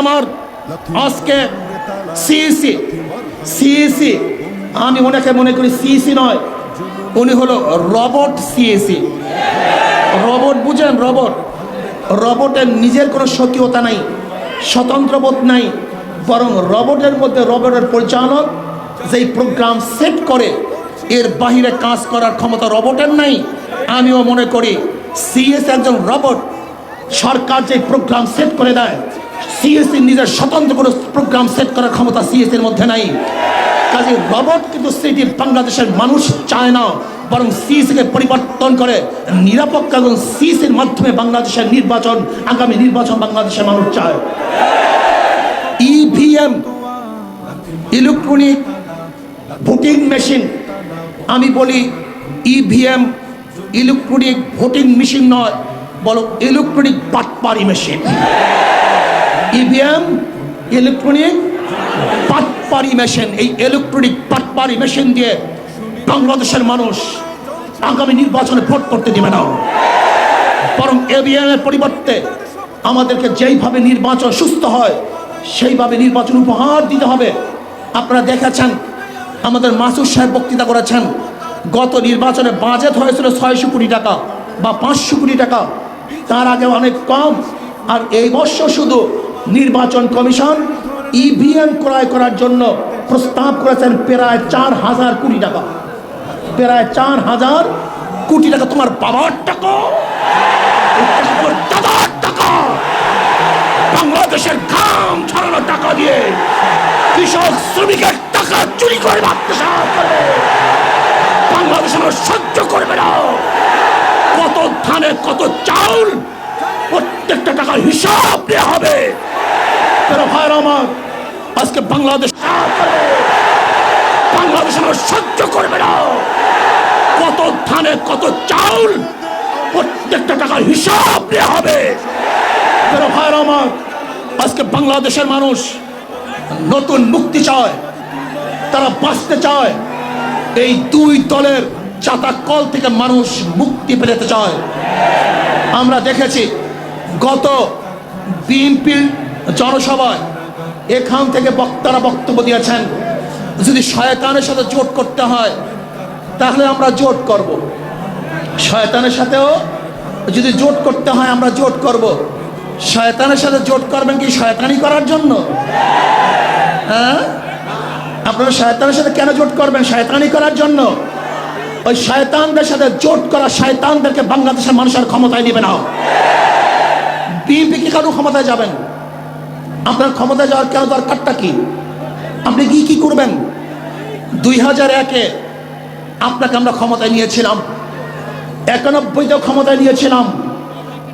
আমার আজকে CEC CEC আমি ওনাকে মনে করি সিইসি নয়, উনি হলো রবট সিএসি রবট বুঝেন, রবট। রবটের নিজের কোনো স্বকীয়তা নাই, স্বতন্ত্রবোধ নাই, বরং রবটের মধ্যে রবটের পরিচালক, যেই প্রোগ্রাম সেট করে, এর বাহিরে কাজ করার ক্ষমতা রবটের নাই। আমিও মনে করি সিএস একজন রবট, সরকার যে প্রোগ্রাম সেট করে দেয় সিএসসি নিজের স্বতন্ত্র কোনো প্রোগ্রাম সেট করার ক্ষমতা সিএসসির মধ্যে নাই। কাজে রবট কিন্তু সেটি বাংলাদেশের মানুষ চায় না, বরং সিএসিকে পরিবর্তন করে। নিরাপত্তা এবং সিএসির মাধ্যমে বাংলাদেশের নির্বাচন, আগামী নির্বাচন বাংলাদেশের মানুষ চায়। ইভিএম ইলেকট্রনিক ভোটিং মেশিন আমি বলি ইভিএম ইলেকট্রনিক ভোটিং মেশিন নয় বলো ইলেকট্রনিক পাটপারি মেশিন ইভিএম ইলেকট্রনিক পাটপারি মেশিন এই ইলেকট্রনিক পাটপারি মেশিন দিয়ে বাংলাদেশের মানুষ আগামী নির্বাচনে ভোট করতে দেবে না। বরং এভিএম এর পরিবর্তে আমাদেরকে যেইভাবে নির্বাচন সুস্থ হয়, সেইভাবে নির্বাচন উপহার দিতে হবে। আপনারা দেখেছেন, আমাদের মাসুদ সাহেব বক্তৃতা করেছেন, গত নির্বাচনে বাজেট হয়েছিল ছয়শো কোটি টাকা বা পাঁচশো কোটি টাকা। তার আগে অনেক কম। আর এই বছর শুধু নির্বাচন কমিশন ইভিএম ক্রয় করার জন্য প্রস্তাব করেছেন প্রায় চার হাজার কোটি টাকা। প্রায় চার হাজার কোটি টাকা। তোমার বাবার টাকা? বাংলাদেশের ঘাম ছড়ানো টাকা দিয়ে কৃষক শ্রমিকের টাকা চুরি করে ভাবতে করে বাংলাদেশ সহ্য করবে না। কত ধানে কত চাউল প্রত্যেকটা টাকার হিসাব দেওয়া হবে। তেরো ভাইয়ের আমার, আজকে বাংলাদেশ বাংলাদেশ আমার সহ্য করবে না। কত ধানে, কত চাউল, প্রত্যেকটা টাকার হিসাব দেওয়া হবে। তেরো ভাইয়ের আমার, আজকে বাংলাদেশের মানুষ নতুন মুক্তি চায়, তারা বাঁচতে চায়। এই দুই দলের চাতা কল থেকে মানুষ মুক্তি পেতে চায়। আমরা দেখেছি গত বিএনপির জনসভায় এখান থেকে বক্তারা বক্তব্য দিয়েছেন, যদি শয়তানের সাথে জোট করতে হয়, তাহলে আমরা জোট করব। শয়তানের সাথেও যদি জোট করতে হয়, আমরা জোট করব। শয়তানের সাথে জোট করবেন কি শয়তানি করার জন্য? হ্যাঁ? আপনারা শয়তানের সাথে কেন জোট করবেন? শয়তানি করার জন্য। ওই শয়তানদের সাথে জোট করা শয়তানদেরকে বাংলাদেশের মানুষের ক্ষমতায় নেবে না। বিএনপি কি কারও ক্ষমতায় যাবেন? আপনার ক্ষমতায় যাওয়ার কেন দরকারটা কি? আপনি কি কি করবেন? দুই হাজার একে আপনাকে আমরা ক্ষমতায় নিয়েছিলাম। একানব্বইতেও ক্ষমতায় নিয়েছিলাম।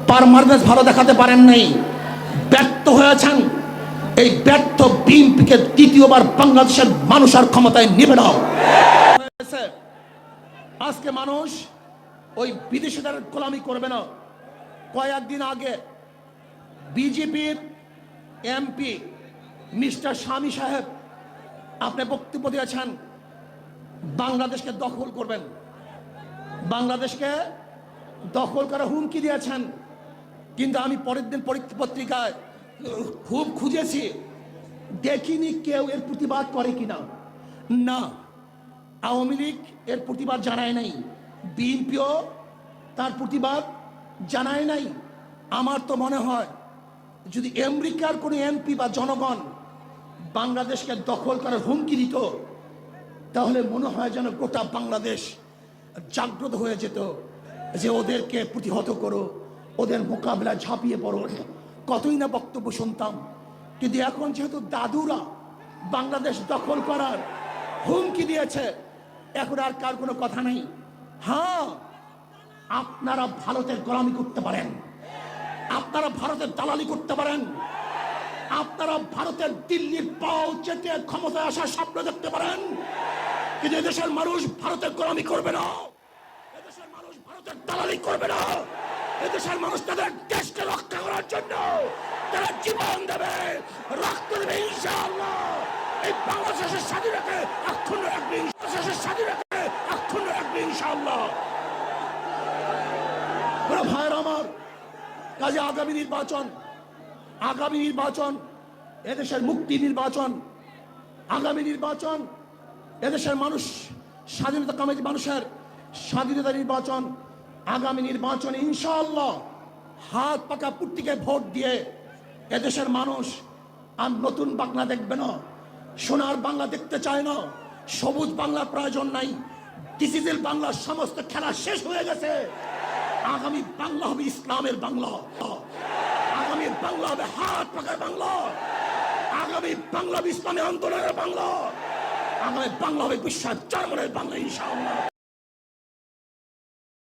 পারমানেন্স ভালো দেখাতে পারেন নাই। ব্যর্থ হয়েছেন। এই ব্যর্থ বিএনপিকে দ্বিতীয়বার বাংলাদেশের মানুষ আর ক্ষমতায় নেবে না। আজকে মানুষ ওই বিদেশিদের গোলামি করবে না। কয়েকদিন আগে বিজেপির এমপি, মিস্টার স্বামী সাহেব, আপনি বক্তব্য দিয়েছেন, বাংলাদেশকে দখল করবেন। বাংলাদেশকে দখল করার হুমকি দিয়েছেন। কিন্তু আমি পরের দিন পত্রিকায় খুব খুঁজেছি, দেখিনি কেউ এর প্রতিবাদ করে কিনা। না, আওয়ামী লীগ এর প্রতিবাদ জানায় নাই, বিএনপিও তার প্রতিবাদ জানায় নাই। আমার তো মনে হয় যদি আমেরিকার কোনো এমপি বা জনগণ বাংলাদেশকে দখল করার হুমকি দিত, তাহলে মনে হয় যেন গোটা বাংলাদেশ জাগ্রত হয়ে যেত যে ওদেরকে প্রতিহত করো, ওদের মোকাবেলা ঝাঁপিয়ে পড়ো। কতই না বক্তব্য শুনতাম। কিন্তু এখন যেহেতু দাদুরা বাংলাদেশ দখল করার হুমকি দিয়েছে, এখন আর কার কোনো কথা নেই। হ্যাঁ আপনারা ভারতের গোলামি করতে পারেন। আপনারা ভারতের দালালি করতে পারেন। আপনারা ভারতের দিল্লির পাও চেটে ক্ষমতায় আসার স্বপ্ন দেখতে পারেন। কিন্তু এদেশের মানুষ ভারতের গোলামি করবে না। এই বাংলাদেশের আমার কাজে আগামী নির্বাচন আগামী নির্বাচন, এদেশের মুক্তি নির্বাচন, আগামী নির্বাচন, এদেশের মানুষ, স্বাধীনতা কামী মানুষের স্বাধীনতা নির্বাচন, আগামী নির্বাচনে ইনশাআল্লাহ হাত পাকা পুট্টিকে ভোট দিয়ে এদেশের মানুষ আর নতুন বাংলা দেখবে না, সোনার বাংলা দেখতে চায় না, সবুজ বাংলার প্রয়োজন নাই, ডিজিটাল বাংলার সমস্ত খেলা শেষ হয়ে গেছে। আগামী বাংলা হবে ইসলামের বাংলা। আগামী বাংলা হবে হাত পাকার বাংলা। আগামী বাংলা হবে ইসলামের আন্দোলনের বাংলা। আগামী বাংলা হবে বিশ্বের জার্মানের বাংলা, ইনশাআল্লাহ।